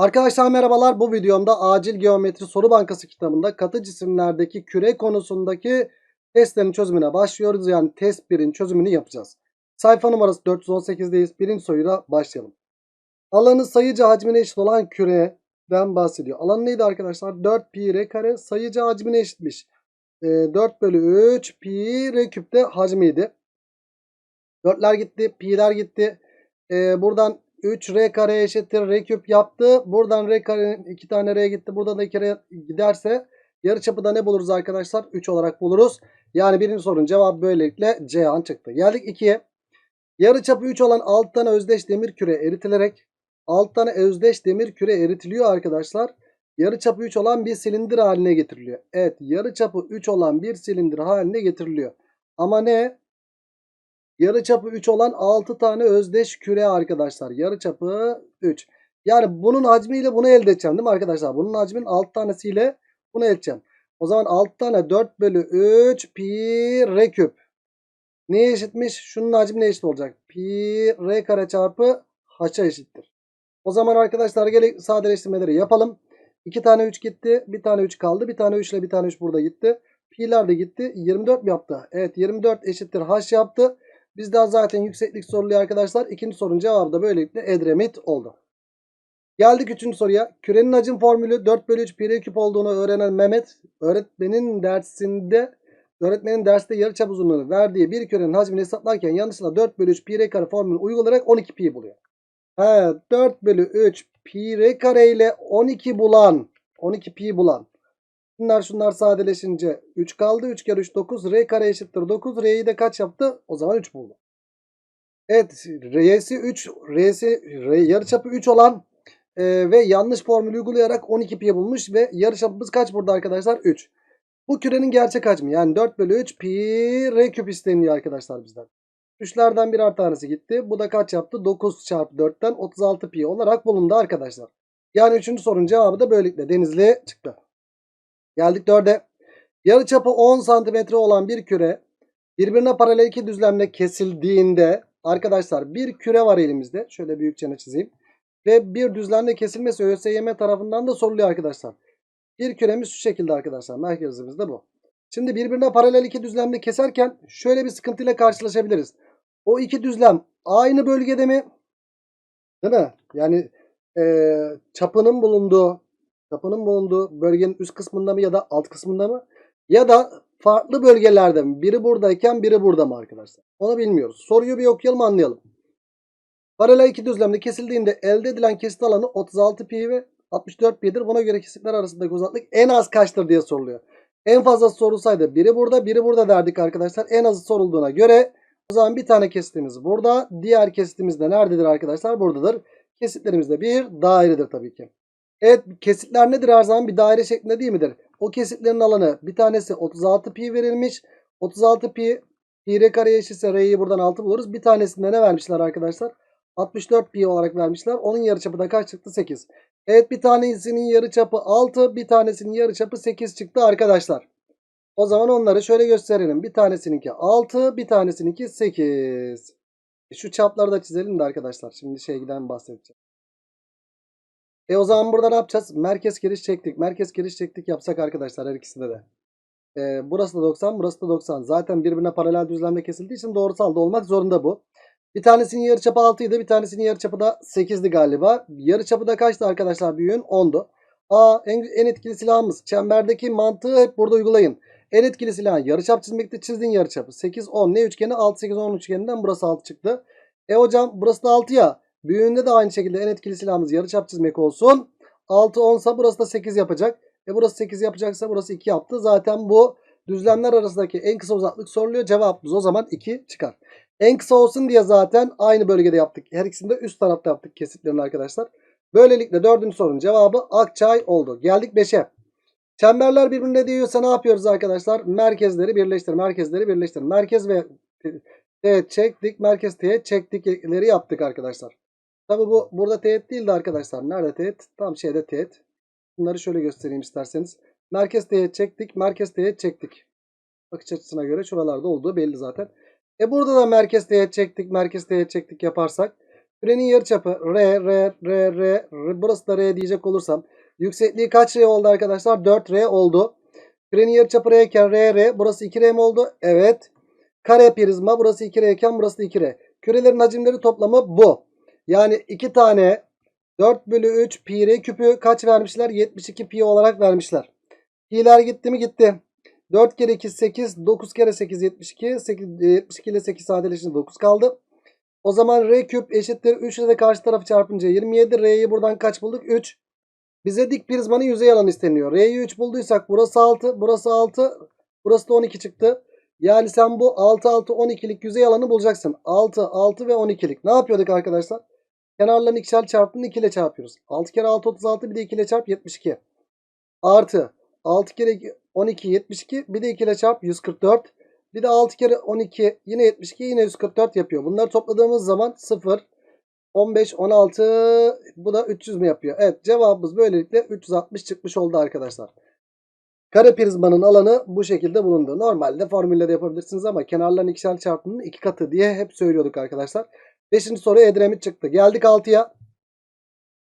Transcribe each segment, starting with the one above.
Arkadaşlar merhabalar. Bu videomda Acil Geometri Soru Bankası kitabında katı cisimlerdeki küre konusundaki testlerin çözümüne başlıyoruz. Yani test 1'in çözümünü yapacağız. Sayfa numarası 418'deyiz. Birinci soruyla başlayalım. Alanı sayıca hacmine eşit olan küreden bahsediyor. Alan neydi arkadaşlar? 4 pi r kare sayıca hacmine eşitmiş. Ee, 4 bölü 3 pi r küpte hacmiydi. 4'ler gitti. Pi'ler gitti. Ee, buradan 3 r kare eşittir r küp yaptı. Buradan r karenin 2 tane r gitti. Burada da 2 r giderse yarıçapı da ne buluruz arkadaşlar? 3 olarak buluruz. Yani birinci sorunun cevabı böylelikle Ceyhan çıktı. Geldik 2'ye. Yarıçapı 3 olan 6 tane özdeş demir küre eritilerek 6 tane özdeş demir küre eritiliyor arkadaşlar. Yarıçapı 3 olan bir silindir haline getiriliyor. Evet yarıçapı 3 olan bir silindir haline getiriliyor. Ama ne? Yarıçapı 3 olan 6 tane özdeş küre arkadaşlar. Yarıçapı 3. Yani bunun hacmiyle bunu elde edeceğim değil mi arkadaşlar? Bunun hacminin 6 tanesiyle bunu elde edeceğim. O zaman 6 tane 4 bölü 3 pi r küp. Neye eşitmiş? Şunun hacmi ne eşit olacak? Pi r kare çarpı h'a eşittir. O zaman arkadaşlar gelin sadeleştirmeleri yapalım. 2 tane 3 gitti. Bir tane 3 kaldı. Bir tane 3 ile bir tane 3 burada gitti. Pi'ler de gitti. 24 mi yaptı? Evet 24 eşittir h yaptı. Bizden zaten yükseklik soruluyor arkadaşlar. İkinci sorunun cevabı da böylelikle Edremit oldu. Geldik üçüncü soruya. Kürenin hacim formülü 4 bölü 3 pi r küp olduğunu öğrenen Mehmet öğretmenin dersinde öğretmenin derste yarıçap uzunluğunu verdiği bir kürenin hacmini hesaplarken yanlışlıkla 4 bölü 3 pi r kare formülünü uygulayarak 12 pi buluyor. He, 4 bölü 3 pi r kare ile 12 bulan 12 pi bulan Bunlar şunlar sadeleşince 3 kaldı. 3 kere 3 9. R kare eşittir 9. R'yi de kaç yaptı? O zaman 3 buldu. Evet. R'si 3. R'si R, yarıçapı 3 olan e, ve yanlış formülü uygulayarak 12 pi bulmuş ve yarıçapımız kaç burada arkadaşlar? 3. Bu kürenin gerçek hacmi yani 4 bölü 3 pi R küp isteniyor arkadaşlar bizden. 3'lerden birer tanesi gitti. Bu da kaç yaptı? 9 çarpı 4'ten 36 pi olarak bulundu arkadaşlar. Yani 3. sorunun cevabı da böylelikle Denizli çıktı. Geldik 4'e. Yarıçapı 10 santimetre olan bir küre birbirine paralel iki düzlemle kesildiğinde arkadaşlar bir küre var elimizde. Şöyle büyükçene çizeyim. Ve bir düzlemle kesilmesi ÖSYM tarafından da soruluyor arkadaşlar. Bir küremiz şu şekilde arkadaşlar. Merkezimiz de bu. Şimdi birbirine paralel iki düzlemle keserken şöyle bir sıkıntıyla karşılaşabiliriz. O iki düzlem aynı bölgede mi? Değil mi? Yani e, çapının bulunduğu Çapının bulunduğu bölgenin üst kısmında mı ya da alt kısmında mı? Ya da farklı bölgelerde mi? Biri buradayken biri burada mı arkadaşlar? Onu bilmiyoruz. Soruyu bir okuyalım anlayalım. Paralel iki düzlemde kesildiğinde elde edilen kesit alanı 36 pi ve 64 pi'dir. Buna göre kesitler arasındaki uzaklık en az kaçtır diye soruluyor. En fazla sorulsaydı biri burada biri burada derdik arkadaşlar. En azı sorulduğuna göre o zaman bir tane kesitimiz burada. Diğer kesitimiz de nerededir arkadaşlar? Buradadır. Kesitlerimiz de bir dairedir tabii ki. Evet kesitler nedir her zaman bir daire şeklinde değil midir? O kesitlerin alanı bir tanesi 36 pi verilmiş. 36 pi pi r kareye eşitse r'yi buradan 6 buluruz. Bir tanesinde ne vermişler arkadaşlar? 64 pi olarak vermişler. Onun yarıçapı da kaç çıktı? 8. Evet bir tanesinin yarıçapı 6 bir tanesinin yarıçapı 8 çıktı arkadaşlar. O zaman onları şöyle gösterelim. Bir tanesininki 6 bir tanesininki 8. Şu çapları da çizelim de arkadaşlar. Şimdi şeyden bahsedeceğim. E o zaman burada ne yapacağız? Merkez giriş çektik. Merkez giriş çektik yapsak arkadaşlar her ikisinde de. E, burası da 90, burası da 90. Zaten birbirine paralel düzlemde kesildiği için doğrusal da olmak zorunda bu. Bir tanesinin yarıçapı 6 idi. Bir tanesinin yarıçapı da 8'di galiba. Yarıçapı da kaçtı arkadaşlar büyüğün? 10'du. Aa en, en etkili silahımız. Çemberdeki mantığı hep burada uygulayın. En etkili silah yarıçap çizmekte çizdiğin yarıçapı. 8, 10. Ne üçgeni? 6, 8, 10 üçgeninden burası 6 çıktı. E hocam burası da 6 ya. Büyüğünde de aynı şekilde en etkili silahımız yarıçap çizmek olsun. 6 10 ise burası da 8 yapacak. E burası 8 yapacaksa burası 2 yaptı. Zaten bu düzlemler arasındaki en kısa uzaklık soruluyor. Cevabımız o zaman 2 çıkar. En kısa olsun diye zaten aynı bölgede yaptık. Her ikisini de üst tarafta yaptık kesitlerini arkadaşlar. Böylelikle dördüncü sorunun cevabı Akçay oldu. Geldik 5'e. Çemberler birbirine değiyorsa ne yapıyoruz arkadaşlar? Merkezleri birleştir. Merkezleri birleştir. Merkez ve teğet çektik. Merkez teğet çektikleri yaptık arkadaşlar. Tabi bu burada teğet değildi arkadaşlar. Nerede teğet? Tam şeyde teğet. Bunları şöyle göstereyim isterseniz. Merkez teğet çektik. Merkez teğet çektik. Bakış açısına göre şuralarda olduğu belli zaten. E burada da merkez teğet çektik. Merkez teğet çektik yaparsak. Kürenin yarıçapı R, R, R, R, R. Burası da R diyecek olursam. Yüksekliği kaç R oldu arkadaşlar? 4R oldu. Kürenin yarıçapı R iken R, R. Burası 2R mi oldu? Evet. Kare prizma. Burası 2R iken burası da 2R. Kürelerin hacimleri toplamı bu. Yani 2 tane 4 bölü 3 pi r küpü kaç vermişler? 72 pi olarak vermişler. Pi'ler gitti mi? Gitti. 4 kere 2 8. 9 kere 8 72. 8, 72 ile 8 sadeleşince 9 kaldı. O zaman r küp eşittir 3 ile de karşı tarafı çarpınca 27. R'yi buradan kaç bulduk? 3. Bize dik prizmanın yüzey alanı isteniyor. R'yi 3 bulduysak burası 6, burası 6, burası da 12 çıktı. Yani sen bu 6 6 12'lik yüzey alanı bulacaksın. 6 6 ve 12'lik. Ne yapıyorduk arkadaşlar? Kenarların ikişer çarpımını 2 ile çarpıyoruz. 6 kere 6 36 bir de 2 ile çarp 72. Artı 6 kere 12 72 bir de 2 ile çarp 144. Bir de 6 kere 12 yine 72 yine 144 yapıyor. Bunları topladığımız zaman 0 15 16 bu da 300 mü yapıyor? Evet cevabımız böylelikle 360 çıkmış oldu arkadaşlar. Kare prizmanın alanı bu şekilde bulundu. Normalde formülle de yapabilirsiniz ama kenarların ikişer çarpımının iki katı diye hep söylüyorduk arkadaşlar. Beşinci soru Edremit çıktı. Geldik 6'ya.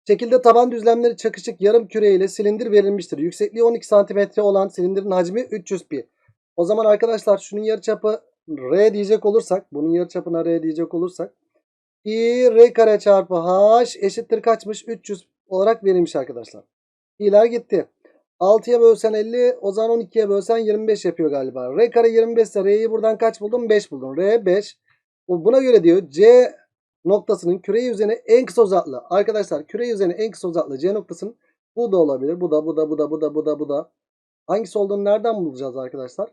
Şekilde taban düzlemleri çakışık yarım küre ile silindir verilmiştir. Yüksekliği 12 cm olan silindirin hacmi 300 pi. O zaman arkadaşlar şunun yarıçapı R diyecek olursak, bunun yarıçapına R diyecek olursak pi R kare çarpı H eşittir kaçmış? 300 olarak verilmiş arkadaşlar. Pi'ler gitti. 6'ya bölsen 50 o zaman 12'ye bölsen 25 yapıyor galiba. R kare 25 ise R'yi buradan kaç buldum? 5 buldum. R 5. Bu Buna göre diyor C noktasının küre yüzeyine en kısa uzaklığı. Arkadaşlar küre yüzeyine en kısa uzaklığı C noktasının bu da olabilir. Bu da bu da bu da bu da bu da bu da. Hangisi olduğunu nereden bulacağız arkadaşlar?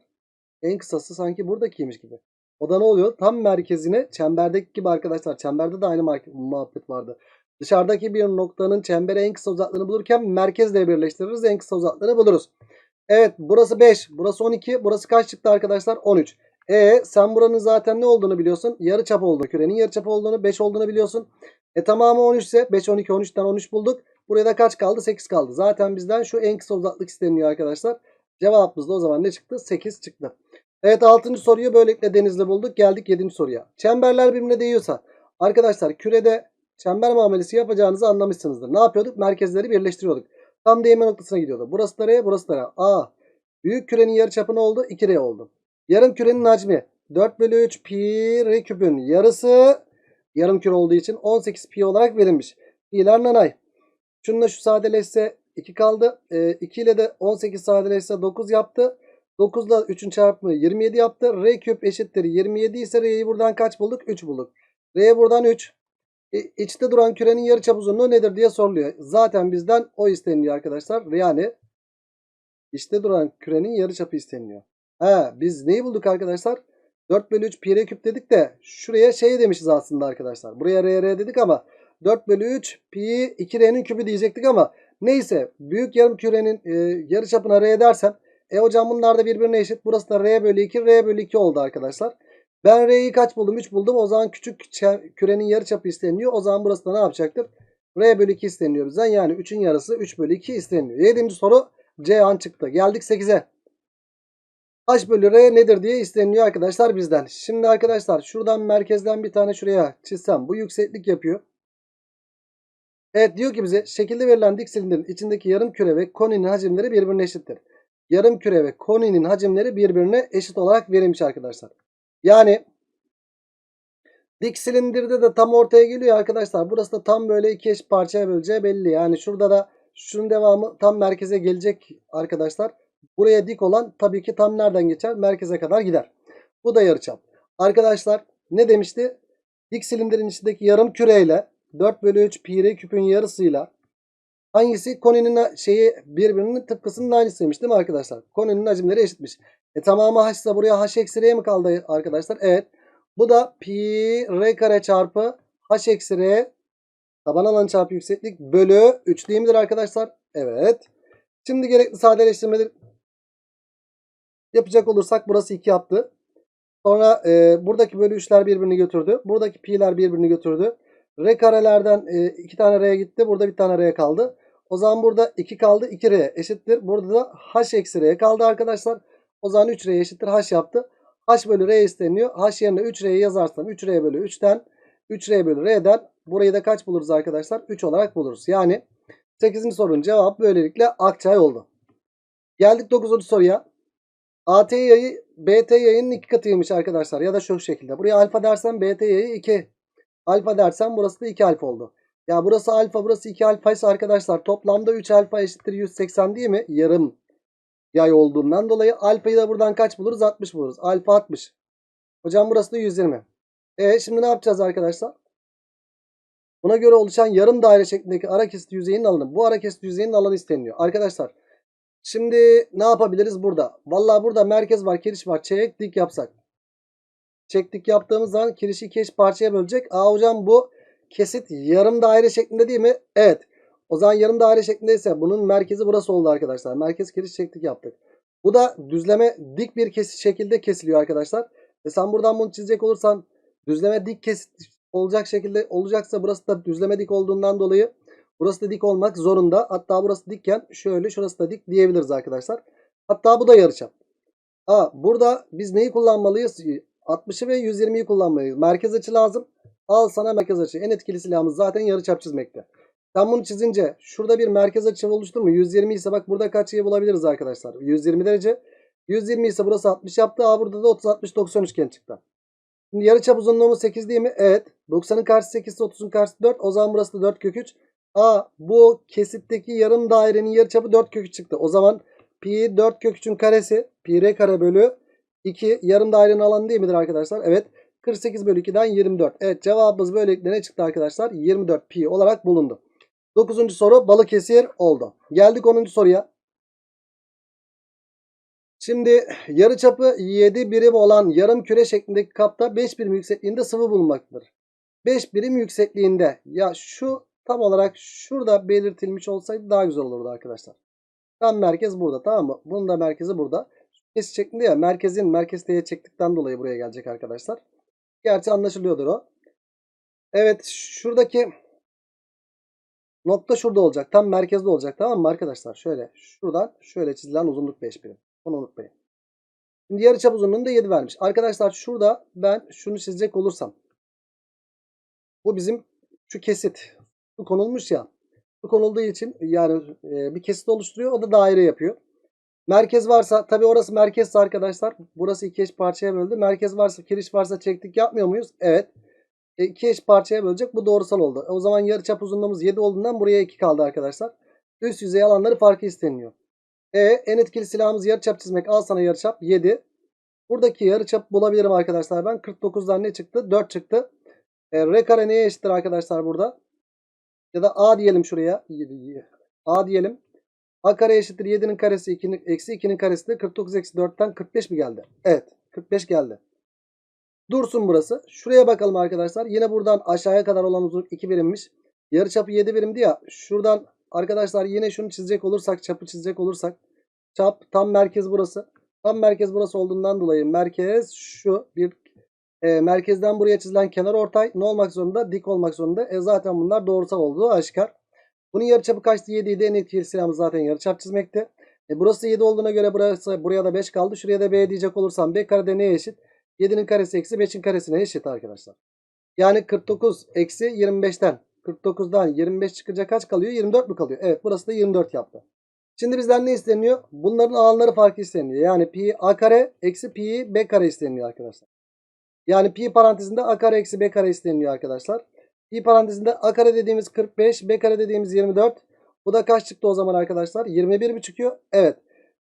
En kısası sanki buradakiymiş gibi. O da ne oluyor? Tam merkezine çemberdeki gibi arkadaşlar. Çemberde de aynı muhabbet vardı. Dışarıdaki bir noktanın çembere en kısa uzaklığını bulurken merkezle birleştiririz. En kısa uzaklığını buluruz. Evet burası 5. Burası 12. Burası kaç çıktı arkadaşlar? 13. E sen buranın zaten ne olduğunu biliyorsun? Yarı çap olduğunu. Kürenin yarı çapı olduğunu 5 olduğunu biliyorsun. E tamamı 13 ise 5 12 13'ten 13 bulduk. Buraya da kaç kaldı? 8 kaldı. Zaten bizden şu en kısa uzaklık isteniyor arkadaşlar. Cevabımız da o zaman ne çıktı? 8 çıktı. Evet 6. soruyu böylelikle denizle bulduk. Geldik 7. soruya. Çemberler birbirine değiyorsa arkadaşlar kürede çember muamelesi yapacağınızı anlamışsınızdır. Ne yapıyorduk? Merkezleri birleştiriyorduk. Tam değme noktasına gidiyordu. Burası da R, burası da R. A. Büyük kürenin yarıçapı ne oldu? 2R oldu. Yarım kürenin hacmi 4 bölü 3 pi r küpün yarısı yarım küre olduğu için 18 pi olarak verilmiş. Pi'ler nanay. Şununla şu sadeleşse 2 kaldı. E, 2 ile de 18 sadeleşse 9 yaptı. 9 ile 3'ün çarpımı 27 yaptı. R küp eşittir 27 ise R'yi buradan kaç bulduk? 3 bulduk. R'ye buradan 3. E, içte duran kürenin yarıçap uzunluğu nedir diye soruluyor. Zaten bizden o isteniliyor arkadaşlar. Yani içte duran kürenin yarıçapı isteniliyor. He, biz neyi bulduk arkadaşlar? 4 bölü 3 pi r küp dedik de şuraya şey demişiz aslında arkadaşlar. Buraya r r dedik ama 4 bölü 3 pi 2r'nin küpü diyecektik ama neyse büyük yarım kürenin e, yarı çapına r dersem e hocam bunlar da birbirine eşit. Burası da r bölü 2 r bölü 2 oldu arkadaşlar. Ben r'yi kaç buldum? 3 buldum. O zaman küçük kürenin yarı çapı isteniyor. O zaman burası da ne yapacaktır? r bölü 2 isteniyor bizden. Yani 3'ün yarısı 3 bölü 2 isteniyor. 7. soru C an çıktı. Geldik 8'e. H bölü R nedir diye isteniliyor arkadaşlar bizden. Şimdi arkadaşlar şuradan merkezden bir tane şuraya çizsem bu yükseklik yapıyor. Evet diyor ki bize şekilde verilen dik silindirin içindeki yarım küre ve koninin hacimleri birbirine eşittir. Yarım küre ve koninin hacimleri birbirine eşit olarak verilmiş arkadaşlar. Yani dik silindirde de tam ortaya geliyor arkadaşlar. Burası da tam böyle iki eş parçaya böleceği belli. Yani şurada da şunun devamı tam merkeze gelecek arkadaşlar. Buraya dik olan tabii ki tam nereden geçer? Merkeze kadar gider. Bu da yarıçap. Arkadaşlar ne demişti? Dik silindirin içindeki yarım küreyle 4 bölü 3 pi r küpün yarısıyla hangisi koninin şeyi birbirinin tıpkısının aynısıymış değil mi arkadaşlar? Koninin hacimleri eşitmiş. E tamamı h ise buraya h eksi r mi kaldı arkadaşlar? Evet. Bu da pi r kare çarpı h eksi r taban alanı çarpı yükseklik bölü 3 değil midir arkadaşlar? Evet. Şimdi gerekli sadeleştirmeleri yapacak olursak burası 2 yaptı. Sonra e, buradaki bölü 3'ler birbirini götürdü. Buradaki pi'ler birbirini götürdü. R karelerden 2 e, tane R'ye gitti. Burada bir tane R kaldı. O zaman burada 2 kaldı. 2 R eşittir. Burada da H eksi R kaldı arkadaşlar. O zaman 3 R eşittir. H yaptı. H bölü R isteniyor. H yerine 3 R'yi yazarsam 3 R bölü 3'ten 3R bölü R'den burayı da kaç buluruz arkadaşlar? 3 olarak buluruz. Yani 8. sorunun cevabı böylelikle Akçay oldu. Geldik 9. soruya. AT yayı BT yayının iki katıymış arkadaşlar. Ya da şu şekilde. Buraya alfa dersen BT yayı 2. Alfa dersen burası da 2 alfa oldu. Ya burası alfa burası 2 alfa ise arkadaşlar toplamda 3 alfa eşittir 180 değil mi? Yarım yay olduğundan dolayı alfayı da buradan kaç buluruz? 60 buluruz. Alfa 60. Hocam burası da 120. E şimdi ne yapacağız arkadaşlar? Buna göre oluşan yarım daire şeklindeki ara kesit yüzeyinin alanı. Bu ara kesit yüzeyinin alanı isteniyor. Arkadaşlar şimdi ne yapabiliriz burada? Vallahi burada merkez var, kiriş var. Çeyrek dik yapsak. Çektik yaptığımız zaman kirişi iki parçaya bölecek. Aa hocam bu kesit yarım daire şeklinde değil mi? Evet. O zaman yarım daire şeklindeyse bunun merkezi burası oldu arkadaşlar. Merkez kiriş çektik yaptık. Bu da düzleme dik bir kesit şekilde kesiliyor arkadaşlar. Ve sen buradan bunu çizecek olursan düzleme dik kesit olacak şekilde olacaksa burası da düzleme dik olduğundan dolayı burası da dik olmak zorunda. Hatta burası dikken şöyle şurası da dik diyebiliriz arkadaşlar. Hatta bu da yarıçap. Aa, burada biz neyi kullanmalıyız? 60'ı ve 120'yi kullanmalıyız. Merkez açı lazım. Al sana merkez açı. En etkili silahımız zaten yarıçap çizmekte. Sen bunu çizince şurada bir merkez açı oluştu mu? 120 ise bak burada kaç sayı bulabiliriz arkadaşlar? 120 derece. 120 ise burası 60 yaptı. Aa burada da 30 60 90 üçgen çıktı. Şimdi yarıçap uzunluğumuz 8 değil mi? Evet. 90'ın karşısı 8 ise 30'un karşısı 4. O zaman burası da 4 kök 3. Aa bu kesitteki yarım dairenin yarıçapı 4 kök 3 çıktı. O zaman pi 4 kök 3'ün karesi pi r kare bölü 2 yarım dairenin alanı değil midir arkadaşlar? Evet. 48 bölü 2'den 24. Evet cevabımız böylelikle ne çıktı arkadaşlar? 24 pi olarak bulundu. 9. soru Balıkesir oldu. Geldik 10. soruya. Şimdi yarıçapı 7 birim olan yarım küre şeklindeki kapta 5 birim yüksekliğinde sıvı bulunmaktadır. 5 birim yüksekliğinde ya şu tam olarak şurada belirtilmiş olsaydı daha güzel olurdu arkadaşlar. Tam merkez burada tamam mı? Bunun da merkezi burada. Kesit şeklinde ya merkezin merkez T'ye çektikten dolayı buraya gelecek arkadaşlar. Gerçi anlaşılıyordur o. Evet şuradaki nokta şurada olacak. Tam merkezde olacak tamam mı arkadaşlar? Şöyle şuradan şöyle çizilen uzunluk 5 birim. Bunu unutmayın. Şimdi yarıçap uzunluğunu da 7 vermiş. Arkadaşlar şurada ben şunu çizecek olursam. Bu bizim şu kesit. Bu konulmuş ya. Bu konulduğu için yani e, bir kesit oluşturuyor. O da daire yapıyor. Merkez varsa tabi orası merkezse arkadaşlar. Burası iki eş parçaya böldü. Merkez varsa kiriş varsa çektik yapmıyor muyuz? Evet. E, iki eş parçaya bölecek. Bu doğrusal oldu. O zaman yarıçap uzunluğumuz 7 olduğundan buraya 2 kaldı arkadaşlar. Üst yüzey alanları farkı isteniyor. E en etkili silahımız yarıçap çizmek. Al sana yarıçap 7. Buradaki yarıçap bulabilirim arkadaşlar ben. 49'dan ne çıktı? 4 çıktı. E, R kare neye eşittir arkadaşlar burada? Ya da A diyelim şuraya. A diyelim. A kare eşittir 7'nin karesi 2'nin eksi 2'nin karesi de 49 eksi 4'ten 45 mi geldi? Evet. 45 geldi. Dursun burası. Şuraya bakalım arkadaşlar. Yine buradan aşağıya kadar olan uzunluk 2 birimmiş. Yarıçapı 7 birimdi ya. Şuradan arkadaşlar yine şunu çizecek olursak, çapı çizecek olursak. Çap tam merkez burası. Tam merkez burası olduğundan dolayı merkez şu bir e, merkezden buraya çizilen kenar ortay ne olmak zorunda? Dik olmak zorunda. E zaten bunlar doğrusal olduğu aşikar. Bunun yarıçapı kaçtı? 7 idi. En etkili silahımız zaten yarıçap çizmekti. E burası 7 olduğuna göre burası, buraya da 5 kaldı. Şuraya da B diyecek olursam B karede neye eşit? 7'nin karesi eksi 5'in karesine eşit arkadaşlar. Yani 49 eksi 25'ten 49'dan 25 çıkınca kaç kalıyor? 24 mi kalıyor? Evet burası da 24 yaptı. Şimdi bizden ne isteniyor? Bunların alanları farkı isteniyor. Yani pi a kare eksi pi b kare isteniyor arkadaşlar. Yani pi parantezinde a kare eksi b kare isteniyor arkadaşlar. Pi parantezinde a kare dediğimiz 45, b kare dediğimiz 24. Bu da kaç çıktı o zaman arkadaşlar? 21 mi çıkıyor? Evet.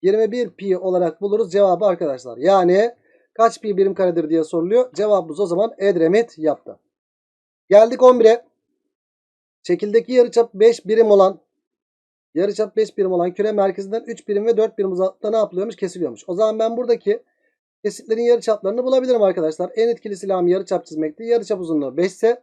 21 pi olarak buluruz cevabı arkadaşlar. Yani kaç pi birim karedir diye soruluyor. Cevabımız o zaman Edremit yaptı. Geldik 11'e. Şekildeki yarıçap 5 birim olan yarıçap 5 birim olan küre merkezinden 3 birim ve 4 birim uzaklıkta ne yapılıyormuş? Kesiliyormuş. O zaman ben buradaki kesitlerin yarıçaplarını bulabilirim arkadaşlar. En etkili silahım yarıçap çizmekti. Yarıçap uzunluğu 5 ise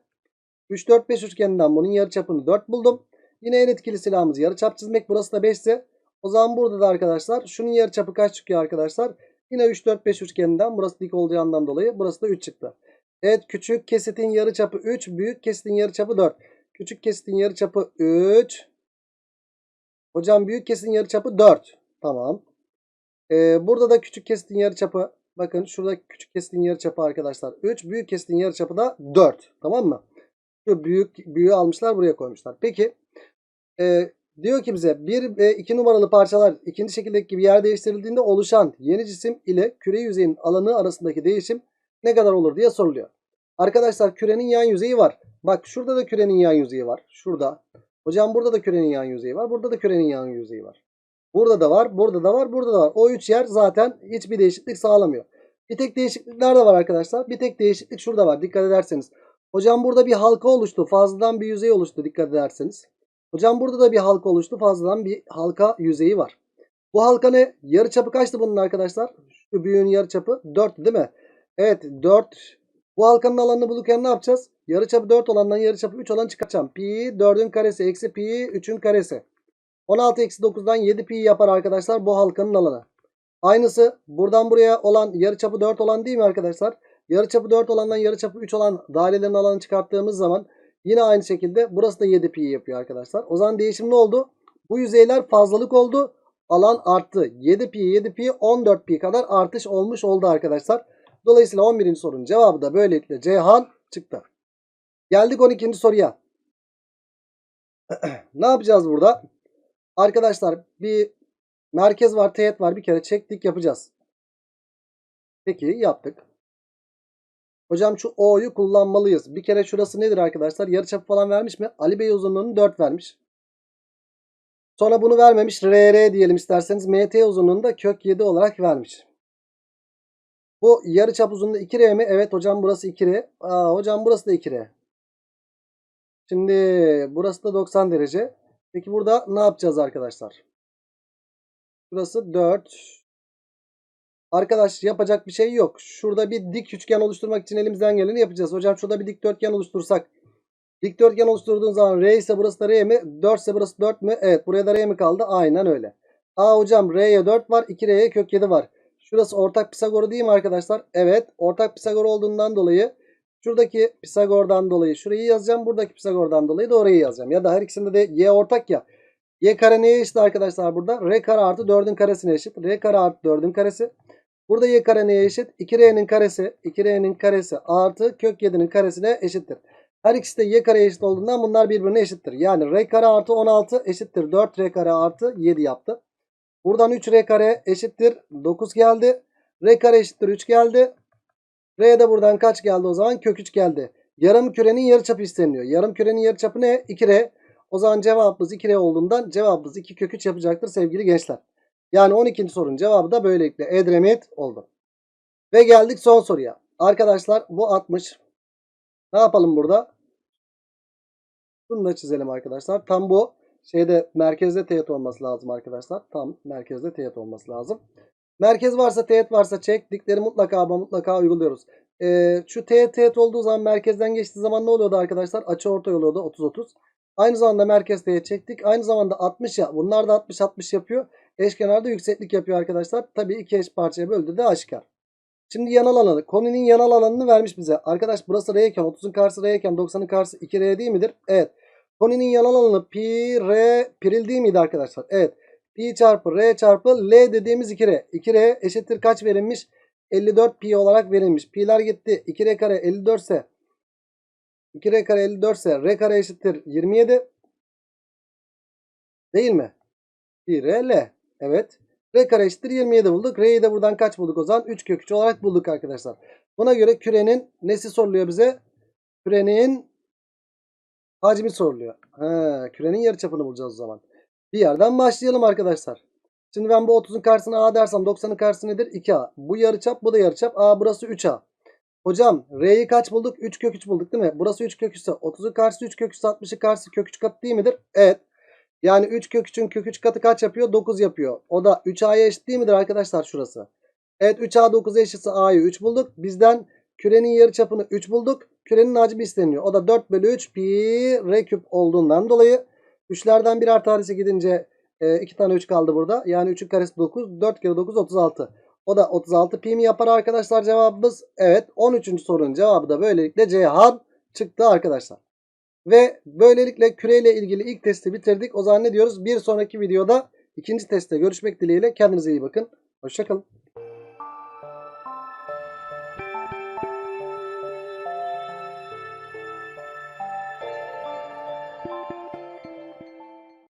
3 4 5 üçgeninden bunun yarıçapını 4 buldum. Yine en etkili silahımız yarıçap çizmek. Burası da 5 ise o zaman burada da arkadaşlar şunun yarıçapı kaç çıkıyor arkadaşlar? Yine 3 4 5 üçgeninden burası dik olacağından dolayı burası da 3 çıktı. Evet küçük kesitin yarıçapı 3, büyük kesitin yarıçapı 4. Küçük kesitin yarıçapı 3. Hocam büyük kesitin yarıçapı 4. Tamam. Ee, burada da küçük kesitin yarıçapı Bakın şurada küçük kestiğin yarıçapı arkadaşlar 3. Büyük kestiğin yarıçapı da 4. Tamam mı? Şu büyük büyüğü almışlar buraya koymuşlar. Peki e, diyor ki bize 1 ve 2 numaralı parçalar ikinci şekildeki gibi yer değiştirildiğinde oluşan yeni cisim ile küre yüzeyinin alanı arasındaki değişim ne kadar olur diye soruluyor. Arkadaşlar kürenin yan yüzeyi var. Bak şurada da kürenin yan yüzeyi var. Şurada. Hocam burada da kürenin yan yüzeyi var. Burada da kürenin yan yüzeyi var. Burada da var, burada da var, burada da var. O üç yer zaten hiçbir değişiklik sağlamıyor. Bir tek değişiklikler de var arkadaşlar. Bir tek değişiklik şurada var dikkat ederseniz. Hocam burada bir halka oluştu. Fazladan bir yüzey oluştu dikkat ederseniz. Hocam burada da bir halka oluştu. Fazladan bir halka yüzeyi var. Bu halka ne? Yarıçapı kaçtı bunun arkadaşlar? Şu büyüğün yarıçapı 4 değil mi? Evet 4. Bu halkanın alanını bulurken ne yapacağız? Yarıçapı 4 olandan yarıçapı 3 olan çıkartacağım. Pi 4'ün karesi eksi pi 3'ün karesi. 16 eksi 9'dan 7 pi yapar arkadaşlar bu halkanın alanı. Aynısı buradan buraya olan yarıçapı 4 olan değil mi arkadaşlar? Yarıçapı 4 olandan yarıçapı 3 olan dairelerin alanını çıkarttığımız zaman yine aynı şekilde burası da 7 pi yapıyor arkadaşlar. O zaman değişim ne oldu? Bu yüzeyler fazlalık oldu. Alan arttı. 7 pi 7 pi 14 pi kadar artış olmuş oldu arkadaşlar. Dolayısıyla 11. sorunun cevabı da böylelikle Ceyhan çıktı. Geldik 12. soruya. ne yapacağız burada? Arkadaşlar bir merkez var, teğet var. Bir kere çektik yapacağız. Peki yaptık. Hocam şu O'yu kullanmalıyız. Bir kere şurası nedir arkadaşlar? Yarıçapı falan vermiş mi? Ali Bey uzunluğunu 4 vermiş. Sonra bunu vermemiş. RR diyelim isterseniz. MT uzunluğunu da kök 7 olarak vermiş. Bu yarıçap uzunluğu 2R mi? Evet hocam burası 2R. Aa, hocam burası da 2R. Şimdi burası da 90 derece. Peki burada ne yapacağız arkadaşlar? Burası 4. Arkadaş yapacak bir şey yok. Şurada bir dik üçgen oluşturmak için elimizden geleni yapacağız. Hocam şurada bir dikdörtgen oluştursak. Dikdörtgen oluşturduğun zaman R ise burası da R mi? 4 ise burası 4 mü? Evet buraya da R mi kaldı? Aynen öyle. Aa hocam R'ye 4 var. 2R'ye kök 7 var. Şurası ortak Pisagor değil mi arkadaşlar? Evet. Ortak Pisagor olduğundan dolayı şuradaki Pisagor'dan dolayı şurayı yazacağım. Buradaki Pisagor'dan dolayı da orayı yazacağım. Ya da her ikisinde de Y ortak ya. Y kare neye eşit arkadaşlar burada? R kare artı 4'ün karesine eşit. R kare artı 4'ün karesi. Burada Y kare neye eşit? 2R'nin karesi. 2R'nin karesi artı kök 7'nin karesine eşittir. Her ikisi de Y kare eşit olduğundan bunlar birbirine eşittir. Yani R kare artı 16 eşittir. 4R kare artı 7 yaptı. Buradan 3R kare eşittir. 9 geldi. R kare eşittir 3 geldi. R de buradan kaç geldi o zaman? Kök 3 geldi. Yarım kürenin yarıçapı isteniyor. Yarım kürenin yarıçapı ne? 2R. O zaman cevabımız 2R olduğundan cevabımız 2 kök 3 yapacaktır sevgili gençler. Yani 12. sorunun cevabı da böylelikle Edremit oldu. Ve geldik son soruya. Arkadaşlar bu 60. Ne yapalım burada? Bunu da çizelim arkadaşlar. Tam bu şeyde merkezde teğet olması lazım arkadaşlar. Tam merkezde teğet olması lazım. Merkez varsa teğet varsa çek. Dikleri mutlaka ama mutlaka uyguluyoruz. Ee, şu teğet teğet olduğu zaman merkezden geçtiği zaman ne oluyordu arkadaşlar? Açı orta oluyordu 30-30. Aynı zamanda merkez teğet çektik. Aynı zamanda 60 ya. Bunlar da 60-60 yapıyor. Eşkenarda yükseklik yapıyor arkadaşlar. Tabii iki eş parçaya böldü de aşikar. Şimdi yanal alanı. Koninin yanal alanını vermiş bize. Arkadaş burası R iken 30'un karşısı R iken 90'ın karşısı 2R değil midir? Evet. Koninin yanal alanı pi R piril değil miydi arkadaşlar? Evet. Pi çarpı R çarpı L dediğimiz 2R. 2R eşittir kaç verilmiş? 54 pi olarak verilmiş. Pi'ler gitti. 2R kare 54 ise 2R kare 54 ise R kare eşittir 27. Değil mi? 1R L. Evet. R kare eşittir 27 bulduk. R'yi de buradan kaç bulduk o zaman? 3 kök 3 olarak bulduk arkadaşlar. Buna göre kürenin nesi soruluyor bize? Kürenin hacmi soruluyor. Ha, kürenin yarıçapını bulacağız o zaman. Bir yerden başlayalım arkadaşlar. Şimdi ben bu 30'un karşısına A dersem 90'ın karşısı nedir? 2A. Bu yarıçap bu da yarıçap. A burası 3A. Hocam R'yi kaç bulduk? 3 kök 3 bulduk değil mi? Burası 3 kök 3 ise 30'un karşısı 3 kök 3 60'ın karşısı kök 3 katı değil midir? Evet. Yani 3 kök 3'ün kök 3 katı kaç yapıyor? 9 yapıyor. O da 3A'ya eşit değil midir arkadaşlar şurası? Evet 3A 9'a eşitse A'yı 3 bulduk. Bizden kürenin yarıçapını 3 bulduk. Kürenin hacmi isteniyor. O da 4 bölü 3 pi r küp olduğundan dolayı 3'lerden birer tanesi gidince 2 tane 3 kaldı burada. Yani 3'ün karesi 9. 4 kere 9 36. O da 36 pi mi yapar arkadaşlar cevabımız? Evet 13. sorunun cevabı da böylelikle Ceyhan çıktı arkadaşlar. Ve böylelikle küreyle ilgili ilk testi bitirdik. O zaman ne diyoruz? Bir sonraki videoda ikinci testte görüşmek dileğiyle. Kendinize iyi bakın. Hoşçakalın.